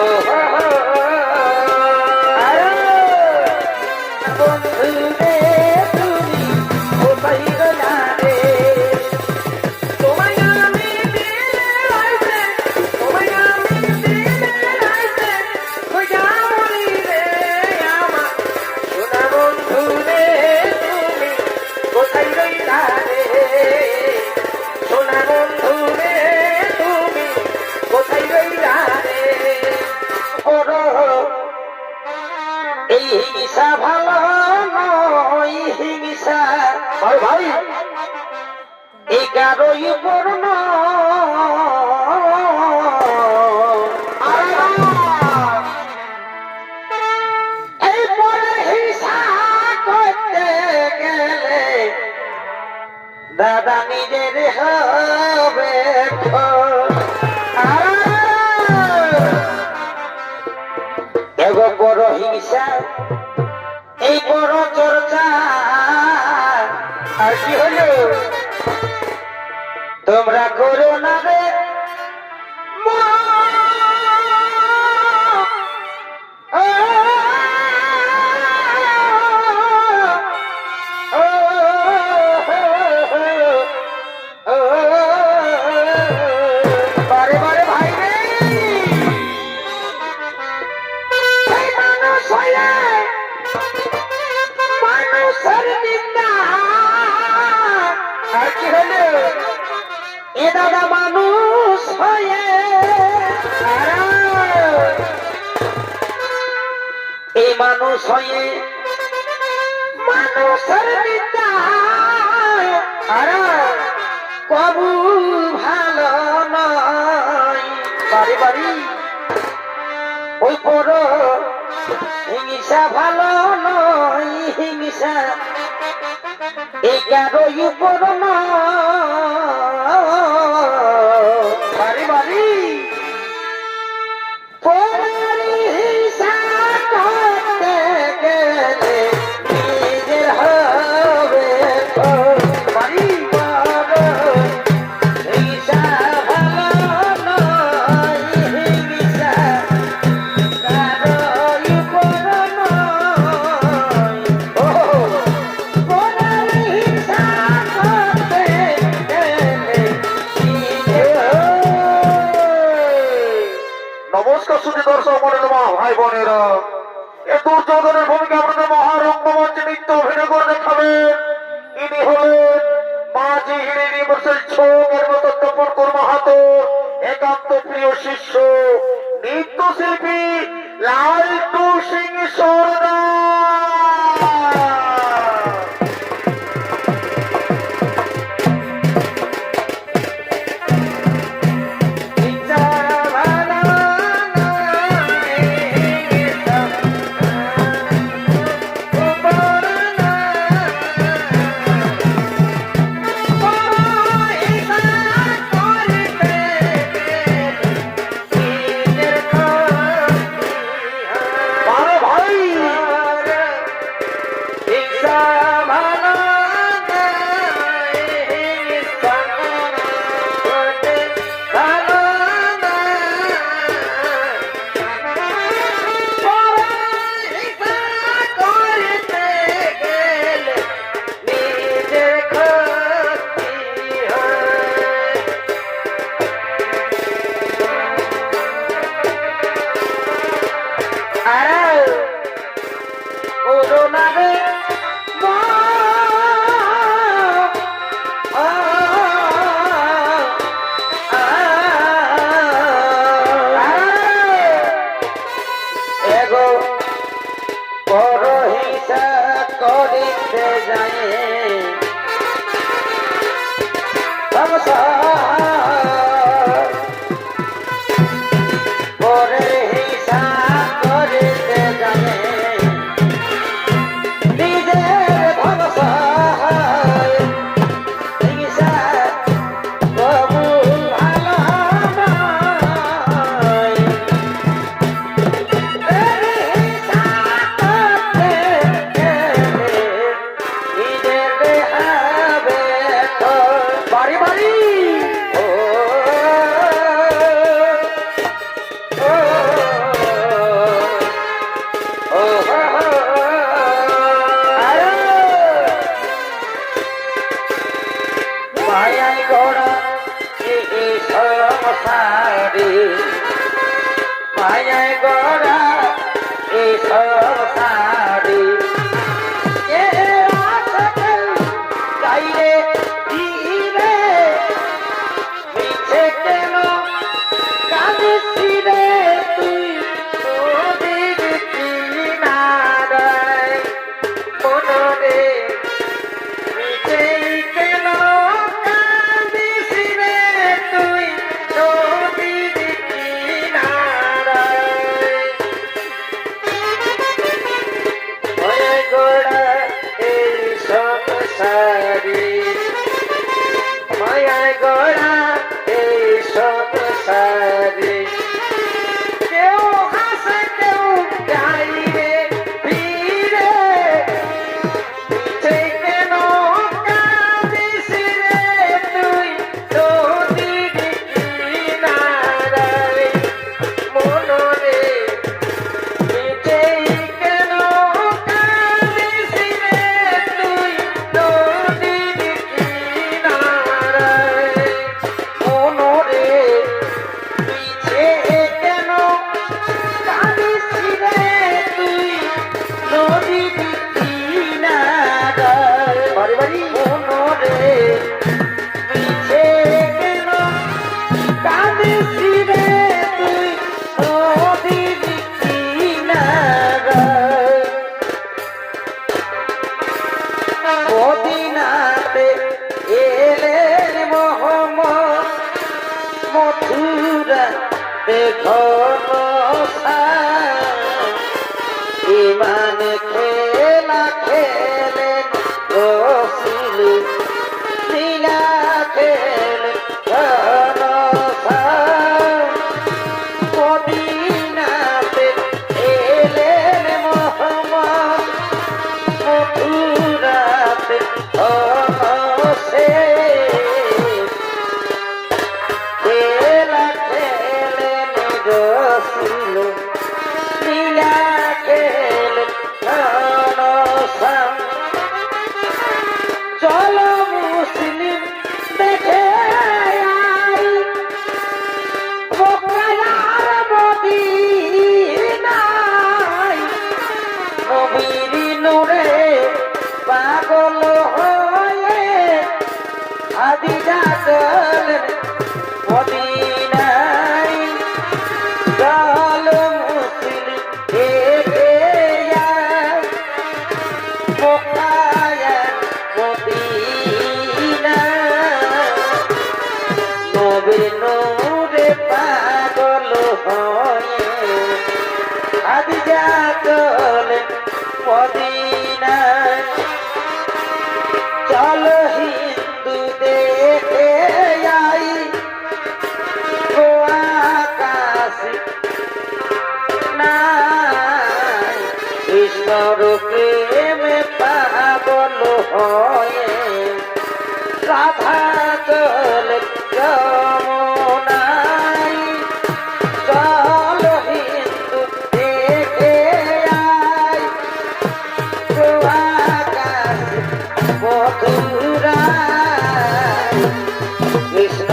어. আরোই পূর্ণ তোমরা করো না রে মানুষ হয়ে মানুষের পিতা। আর, কবু ভালো নয়। বাড়ি বাড়ি। ওই হিংসা ভালো নয়, হিংসা। এই কারও উপর নয়। বসে ছৌমের মতো তপন কুর্মহাত একান্ত প্রিয় শিষ্য নৃত্যশিল্পী লালটু সিং সর্দার। সংসারে দেখো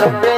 Thank you.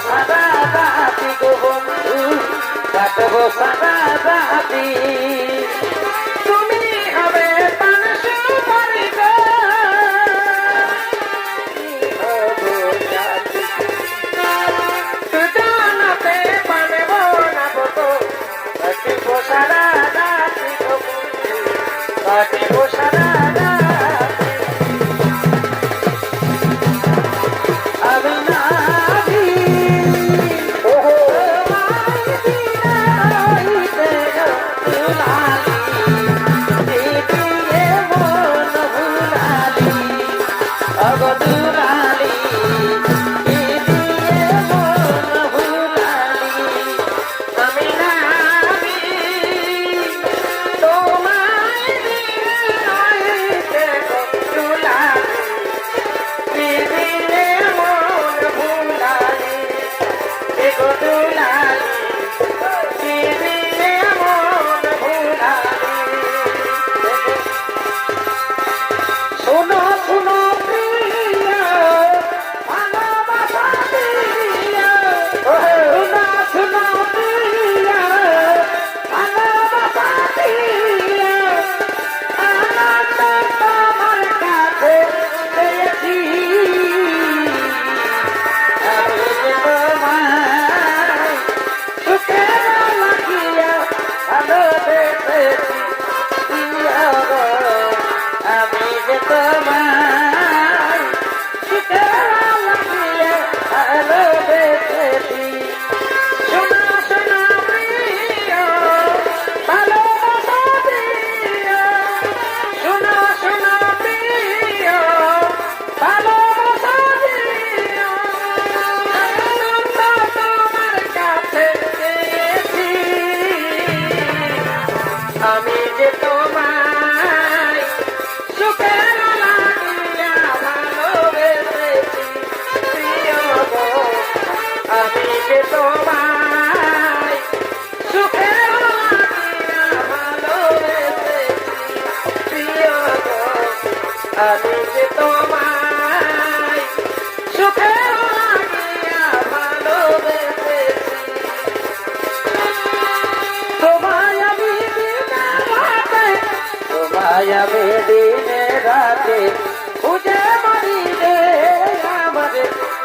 সাদা দাহাতি গো বন্ধু কাটব সাদা দাহাতি তুমি হবে পানসু মরিব সুজানাতে পারব না বন্ধু কাটিব সাদা দাহাতি গো বন্ধু কাটিব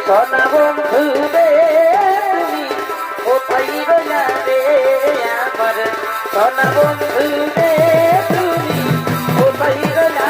সোনা বন্ধু রে তুমি কোথায় গেলা রে আমার সোনা বন্ধু রে তুমি কোথায় গেলা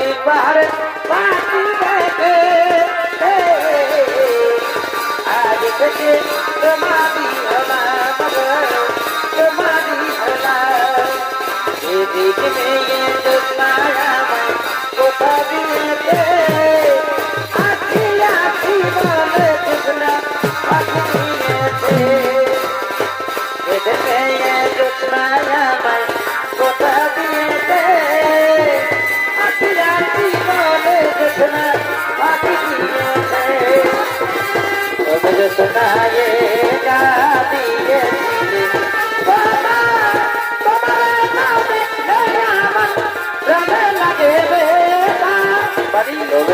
একবার পাখি দেখে আজ থেকে তোমারি হলা তোমারি হলা এদিকে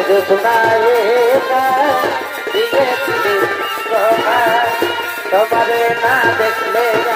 जो सुनाएगा धीरे धीरे तुम्हारे ना देख लेगा